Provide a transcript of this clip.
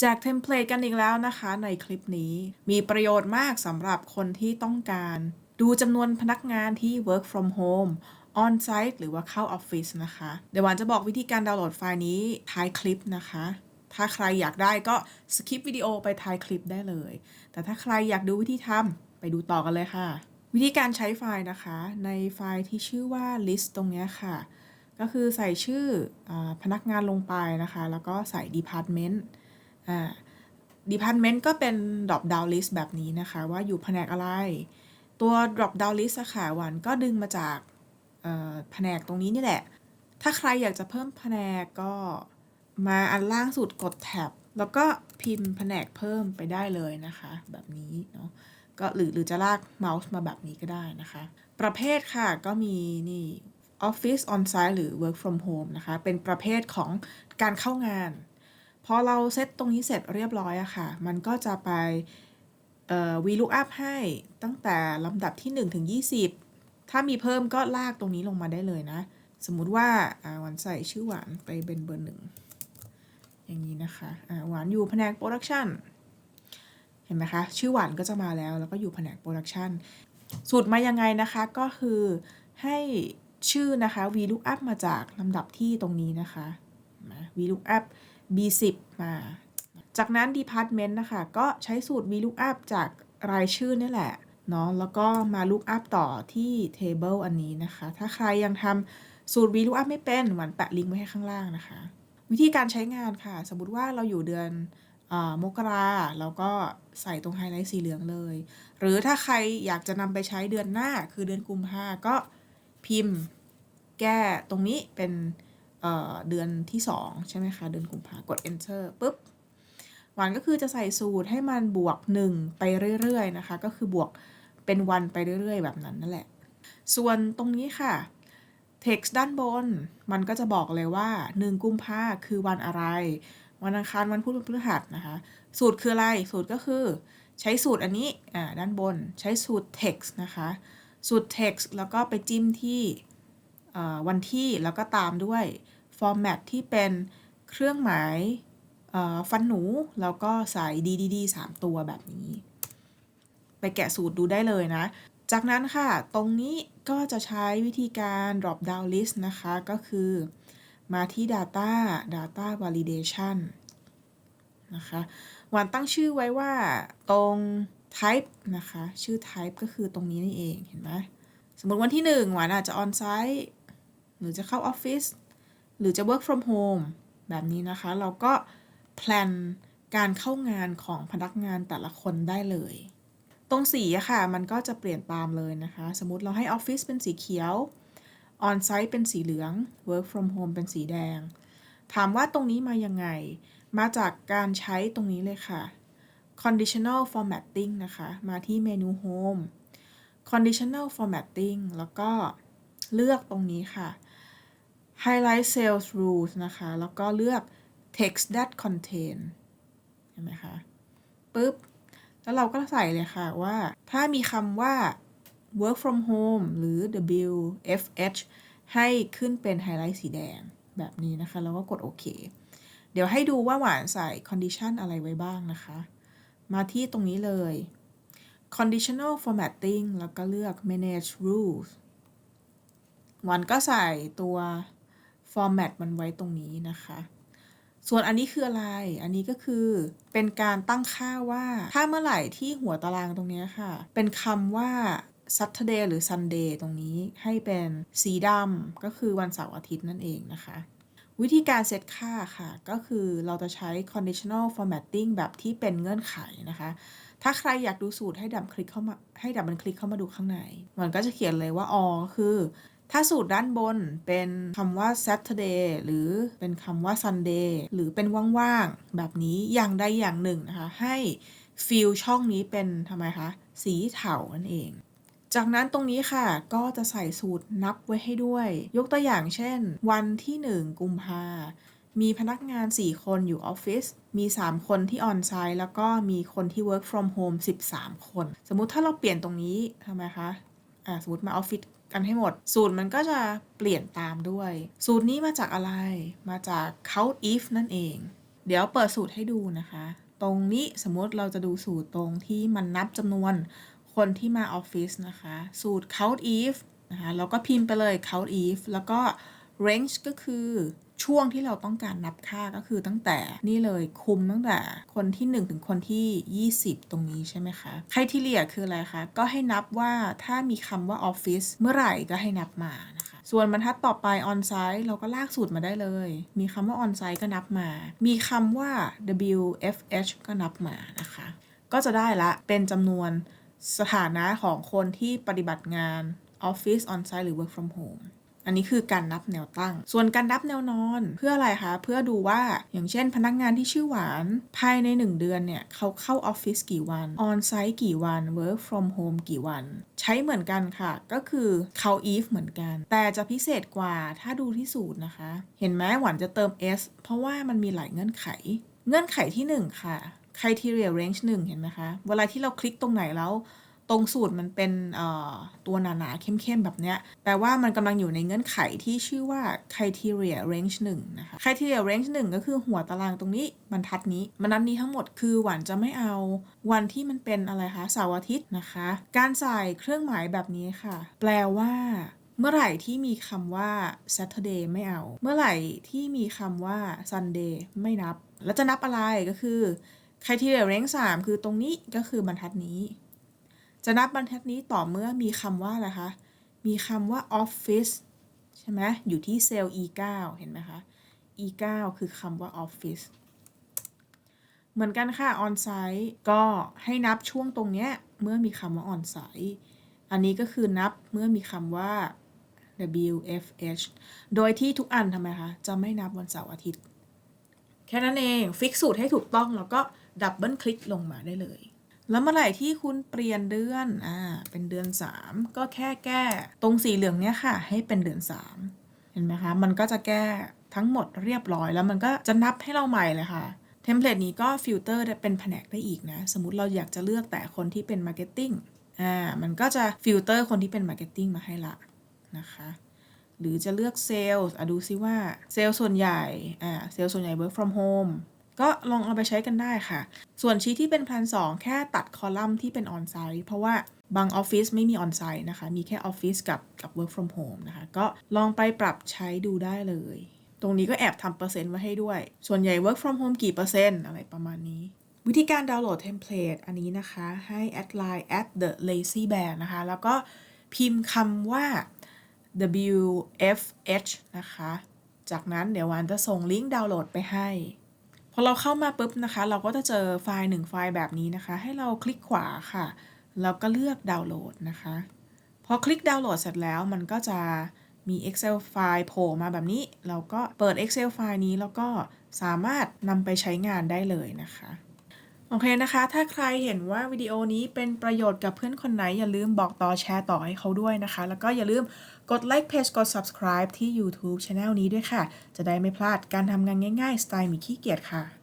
แจกเทมเพลตกันอีกแล้วนะคะในคลิปนี้ มีประโยชน์มากสำหรับคนที่ต้องการ ดูจำนวนพนักงานที่ work from home on site หรือว่าเข้าออฟฟิศนะคะ เดี๋ยวหวานจะบอกวิธีการดาวน์โหลดไฟล์นี้ท้ายคลิปนะคะ ถ้าใครอยากได้ก็สคิปวิดีโอไปท้ายคลิปได้เลย แต่ถ้าใครอยากดูวิธีทำไปดูต่อกันเลยค่ะ วิธีการใช้ไฟล์นะคะ ในไฟล์ที่ชื่อว่า list ตรงนี้ค่ะ ก็คือใส่ชื่ออพนักงานลงไปนะคะ แล้วก็ใส่ department อ่า department ก็เป็น drop down list แบบนี้นะคะ ว่าอยู่แผนกอะไร ตัว drop down list อะค่ะหวันก็ดึงมาจากแผนกตรงนี้นี่แหละ ถ้าใครอยากจะเพิ่มแผนกก็มาอันล่างสุดกดแท็บแล้วก็พิมพ์แผนกเพิ่มไปได้เลยนะคะ แบบนี้เนาะก็หรือหรือจะลากเมาส์มาแบบนี้ก็ได้นะคะ ประเภทค่ะก็มีนี่ Office on-site หรือ work from home นะคะ เป็นประเภทของการเข้างาน พอเราเซตตรงนี้เสร็จเรียบร้อยอะค่ะ มันก็จะไปเอ่อ VLOOKUP ให้ตั้งแต่ลำดับที่ 1 ถึง 20 ถ้ามีเพิ่มก็ลากตรงนี้ลงมาได้เลยนะ สมมุติว่าหวานใส่ชื่อหวานไปเป็นเบอร์หนึ่งอย่างนี้นะคะหวานอยู่แผนกโปรดักชันเห็นไหมคะ ชื่อหวานก็จะมาแล้ว แล้วก็อยู่แผนกโปรดักชันสูตรมายังไงนะคะก็คือให้ชื่อนะคะ VLOOKUP มาจากลำดับที่ตรงนี้นะคะนะ VLOOKUP B10 มาจากนั้น Department นะคะก็ใช้สูตร VLOOKUP จากรายชื่อนี่แหละเนาะแล้วก็มา lookup ต่อที่ Table อันนี้นะคะ ถ้าใครยังทำสูตร VLOOKUP ไม่เป็นหวันแปะลิงก์ไว้ให้ข้างล่างนะคะ วิธีการใช้งานค่ะ สมมติว่าเราอยู่เดือนอมกราเราก็ใส่ตรงไฮไลท์สีเหลืองเลย หรือถ้าใครอยากจะนำไปใช้เดือนหน้าคือเดือนกุมภาก็พิมพ์ แก้ตรงนี้เป็น เดือนที่ 2 ใช่ไหมคะ เดือนกุมภากด enter ปุ๊บหวานก็คือจะใส่สูตรให้มันบวก 1 ไปเรื่อยๆนะคะ ก็คือบวกเป็นวันไปเรื่อยๆ แบบนั้นนั่นแหละ ส่วนตรงนี้ค่ะ text ด้านบน มันก็จะบอกเลยว่า 1 กุมภาคือวันอะไร วันอังคารวันพุธวันพฤหัสนะคะ สูตรคืออะไร สูตรก็คือ ใช้สูตรอันนี้อ่าด้านบน ใช้สูตร text นะคะ สูตร text แล้วก็ไปจิ้มที่ วันที่แล้วก็ตามด้วย format ที่เป็นเครื่องหมายฟันหนู แล้วก็ใส่ ddd 3 ตัวแบบนี้ ไปแกะสูตรดูได้เลยนะ จากนั้นค่ะ ตรงนี้ก็จะใช้วิธีการ drop down list นะคะ ก็คือมาที่ data data validation นะคะหวานตั้งชื่อไว้ว่าตรง type นะคะ ชื่อ type ก็คือตรงนี้นี่เอง เห็นไหม สมมติวันที่ 1 หวานอาจจะ on site หรือจะเข้าออฟฟิศหรือจะ work from home แบบนี้นะคะ เราก็แพลนการเข้างานของพนักงานแต่ละคนได้เลย ตรงสีอะค่ะ มันก็จะเปลี่ยนตามเลยนะคะ สมมติเราให้ออฟฟิศเป็นสีเขียว on site เป็นสีเหลือง work from home เป็นสีแดง ถามว่าตรงนี้มายังไง มาจากการใช้ตรงนี้เลยค่ะ conditional formatting นะคะ มาที่เมนู home conditional formatting แล้วก็เลือกตรงนี้ค่ะ highlight sales rules นะคะ แล้วก็เลือก text that contain เห็นไหมคะปึ๊บ แล้วเราก็ใส่เลยค่ะว่า ถ้ามีคำว่า work from home หรือ WFH ให้ขึ้นเป็นไฮไลท์สีแดงแบบนี้นะคะ แล้วก็กดโอเค เดี๋ยวให้ดูว่าหวานใส่ condition อะไรไว้บ้างนะคะ มาที่ตรงนี้เลย conditional formatting แล้วก็เลือก manage rules หวานก็ใส่ตัว format มันไว้ตรงนี้นะคะ ส่วนอันนี้คืออะไร อันนี้ก็คือเป็นการตั้งค่าว่า ถ้าเมื่อไหร่ที่หัวตารางตรงนี้ค่ะ เป็นคำว่า Saturday หรือ Sunday ตรงนี้ให้เป็นสีดำก็คือวันเสาร์อาทิตย์นั่นเองนะคะ วิธีการเซตค่าค่ะ ก็คือเราจะใช้ conditional formatting แบบที่เป็นเงื่อนไขนะคะ ถ้าใครอยากดูสูตรให้ดับคลิกเข้ามาให้ดับมันคลิกเข้ามาดูข้างใน มันก็จะเขียนเลยว่าอ๋อคือ ถ้าสูตรด้านบนเป็นคำว่า Saturday หรือเป็นคำว่า Sunday หรือเป็นว่างๆ แบบนี้อย่างใดอย่างหนึ่งนะคะ ให้ฟิลช่องนี้เป็นทำไมคะ สีเทานั่นเอง จากนั้นตรงนี้ค่ะก็จะใส่สูตรนับไว้ให้ด้วย ยกตัวอย่างเช่น วันที่ 1 กุมภามีพนักงาน 4 คนอยู่ออฟฟิศ มี 3 คนที่ออนไซต์แล้วก็มีคนที่ work from home 13 คน สมมุติถ้าเราเปลี่ยนตรงนี้ทำไมคะ อ่าสมมติมาออฟฟิศกันให้หมด สูตรมันก็จะเปลี่ยนตามด้วย สูตรนี้มาจากอะไร มาจาก count if นั่นเอง เดี๋ยวเปิดสูตรให้ดูนะคะ ตรงนี้สมมติเราจะดูสูตรตรงที่มันนับจำนวนคนที่มาออฟฟิศนะคะ สูตร count if นะคะ เราก็พิมพ์ไปเลย count if แล้วก็ range ก็คือ ช่วงที่เราต้องการนับค่าก็คือตั้งแต่นี่เลยคุมตั้งแต่คนที่ 1 ถึงคนที่ 20 ตรงนี้ใช่ไหมคะใครที่เรียคืออะไรคะก็ให้นับว่าถ้ามีคำว่า office เมื่อไหร่ก็ให้นับมานะคะส่วนบรรทัดต่อไป on site เราก็ลากสูตรมาได้เลย มีคำว่า on site ก็นับมา มีคำว่า WFH ก็นับมานะคะ ก็จะได้ละเป็นจำนวนสถานะของคนที่ปฏิบัติงาน Office on site หรือ work from home อันนี้คือการนับแนวตั้ง ส่วนการนับแนวนอนเพื่ออะไรคะ เพื่อดูว่าอย่างเช่น พนักงานที่ชื่อหวานภายใน 1 เดือนเนี่ยเขาเข้าออฟฟิศกี่วัน on site กี่วัน work from home กี่วัน ใช้เหมือนกันค่ะ ก็คือเขา if เหมือนกัน แต่จะพิเศษกว่าถ้าดูที่สูตรนะคะ เห็นไหมหวานจะเติม s เพราะว่ามันมีหลายเงื่อนไข เงื่อนไขที่ 1 ค่ะ criteria range 1 เห็นไหมคะ เวลาที่เราคลิกตรงไหนแล้ว ตรงสูตรมันเป็นตัวหนาๆ เข้มๆ แบบเนี้ย แปลว่ามันกำลังอยู่ในเงื่อนไขที่ชื่อว่า criteria range 1 นะคะ criteria range 1 ก็คือหัวตารางตรงนี้บรรทัดนี้บรรทัดนี้ทั้งหมดคือหวานจะไม่เอาวันที่มันเป็นอะไรคะเสาร์อาทิตย์นะคะ การใส่เครื่องหมายแบบนี้ค่ะ แปลว่าเมื่อไหร่ที่มีคำว่า Saturday ไม่เอา เมื่อไหร่ที่มีคำว่า Sunday ไม่นับ แล้วจะนับอะไรก็คือ criteria range 3 คือตรงนี้ก็คือบรรทัดนี้ จะนับบรรทัดนี้ต่อเมื่อมีคำว่าอะไรคะ มีคำว่า office ใช่ไหมอยู่ที่เซลล์ e9 เห็นไหมคะ e9 คือคำว่า office เหมือนกันค่ะ on site ก็ให้นับช่วงตรงเนี้ยเมื่อมีคำว่า on site อันนี้ก็คือนับเมื่อมีคำว่า WFH โดยที่ทุกอันทำไมคะ จะไม่นับวันเสาร์อาทิตย์ แค่นั้นเอง ฟิกสูตรให้ถูกต้องแล้วก็ดับเบิลคลิกลงมาได้เลย แล้วเมื่อไหร่ที่คุณเปลี่ยนเดือน อ่า เป็นเดือน 3 ก็แค่แก้ตรงสีเหลืองเนี้ยค่ะ ให้เป็นเดือน 3 เห็นไหมคะ มันก็จะแก้ทั้งหมดเรียบร้อยแล้วมันก็จะนับให้เราใหม่เลยค่ะ เทมเพลตนี้ก็ฟิลเตอร์เป็นแผนกได้อีกนะ สมมติเราอยากจะเลือกแต่คนที่เป็นมาร์เก็ตติ้ง อ่า มันก็จะฟิลเตอร์คนที่เป็นมาร์เก็ตติ้งมาให้ละนะคะ หรือจะเลือกเซลล์อะดูซิว่าเซลล์ส่วนใหญ่ อ่า เซลล์ส่วนใหญ่ work from home ก็ลองเอาไปใช้กันได้ค่ะ ส่วนชีทที่เป็นพันสองแค่ตัดคอลัมน์ที่เป็นออนไซต์เพราะว่าบางออฟฟิศไม่มีออนไซต์นะคะ มีแค่ออฟฟิศกับกับ work from home นะคะ ก็ลองไปปรับใช้ดูได้เลย ตรงนี้ก็แอบทำเปอร์เซ็นต์ไว้ให้ด้วย ส่วนใหญ่ work from home กี่เปอร์เซ็นต์อะไรประมาณนี้ วิธีการดาวน์โหลดเทมเพลตอันนี้นะคะ ให้แอดไลน์ at the lazy bear นะคะ แล้วก็พิมพ์คำว่า WFH นะคะ จากนั้นเดี๋ยววันจะส่งลิงก์ดาวน์โหลดไปให้ อเราเข้ามาปุ๊บนะคะ เราก็จะเจอไฟล์หนึ่งไฟล์แบบนี้นะคะ ให้เราคลิกขวาค่ะ แล้วก็เลือกดาวน์โหลดนะคะ พอคลิกดาวน์โหลดเสร็จแล้วมันก็จะมี Excel ไฟล์โผล่มาแบบนี้ เราก็เปิด Excel ไฟล์นี้แล้วก็สามารถนำไปใช้งานได้เลยนะคะ โอเคนะคะ ถ้าใครเห็นว่าวิดีโอนี้เป็นประโยชน์กับเพื่อนคนไหน อย่าลืมบอกต่อแชร์ต่อให้เขาด้วยนะคะ แล้วก็อย่าลืมกดไลค์เพจกด subscribe ที่ YouTube Channel นี้ด้วยค่ะ จะได้ไม่พลาดการทำงานง่ายๆ สไตล์มีขี้เกียจค่ะ